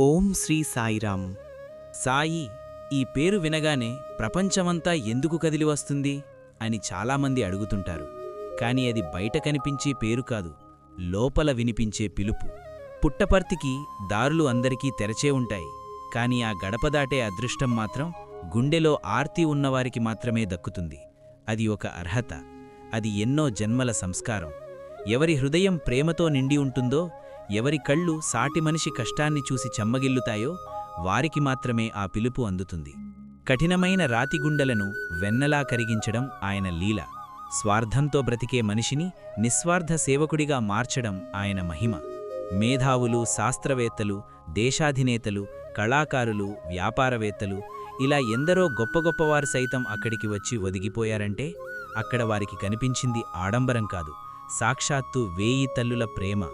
ఓం శ్రీ సాయిరాం సాయి ఈ పేరు వినగానే ప్రపంచమంతా ఎందుకు కదిలి వస్తుంది అని చాలామంది అడుగుతుంటారు. కాని అది బయట కనిపించే పేరు కాదు లోపల వినిపించే పిలుపు. పుట్టపర్తికి దారులు అందరికీ తెరచే ఉంటాయి. కాని ఆ గడప దాటే అదృష్టం మాత్రం గుండెలో ఆర్తి ఉన్నవారికి మాత్రమే దక్కుతుంది. అది ఒక అర్హత. అది ఎన్నో జన్మల సంస్కారం. ఎవరి హృదయం ప్రేమతో నిండి ఉంటుందో ఎవరి కళ్ళు సాటి మనిషి కష్టాన్ని చూసి చెమ్మగిల్లుతాయో వారికి మాత్రమే ఆ పిలుపు అందుతుంది. కఠినమైన రాతిగుండెలను వెన్నలా కరిగించడం ఆయన లీల. స్వార్థంతో బ్రతికే మనిషిని నిస్వార్థ సేవకుడిగా మార్చడం ఆయన మహిమ. మేధావులు శాస్త్రవేత్తలు దేశాధినేతలు కళాకారులు వ్యాపారవేత్తలు ఇలా ఎందరో గొప్ప గొప్పవారు సైతం అక్కడికి వచ్చి ఒదిగిపోయారంటే అక్కడ వారికి కనిపించింది ఆడంబరం కాదు సాక్షాత్తు వేయి తల్లుల ప్రేమ.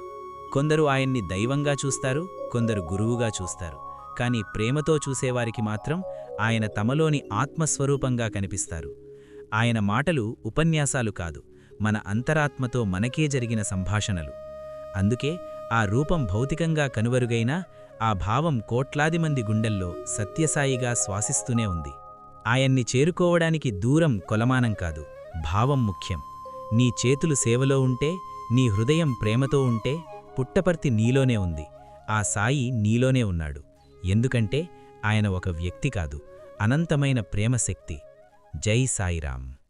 కొందరు ఆయన్ని దైవంగా చూస్తారు కొందరు గురువుగా చూస్తారు. కాని ప్రేమతో చూసేవారికి మాత్రం ఆయన తమలోని ఆత్మస్వరూపంగా కనిపిస్తారు. ఆయన మాటలు ఉపన్యాసాలు కాదు మన అంతరాత్మతో మనకే జరిగిన సంభాషణలు. అందుకే ఆ రూపం భౌతికంగా కనువరుగైనా ఆ భావం కోట్లాది మంది గుండెల్లో సత్యసాయిగా శ్వాసిస్తూనే ఉంది. ఆయన్ని చేరుకోవడానికి దూరం కొలమానం కాదు భావం ముఖ్యం. నీ చేతులు సేవలో ఉంటే నీ హృదయం ప్రేమతో ఉంటే పుట్టపర్తి నీలోనే ఉంది. ఆ సాయి నీలోనే ఉన్నాడు. ఎందుకంటే ఆయన ఒక వ్యక్తి కాదు అనంతమైన ప్రేమశక్తి. జై సాయిరామ్.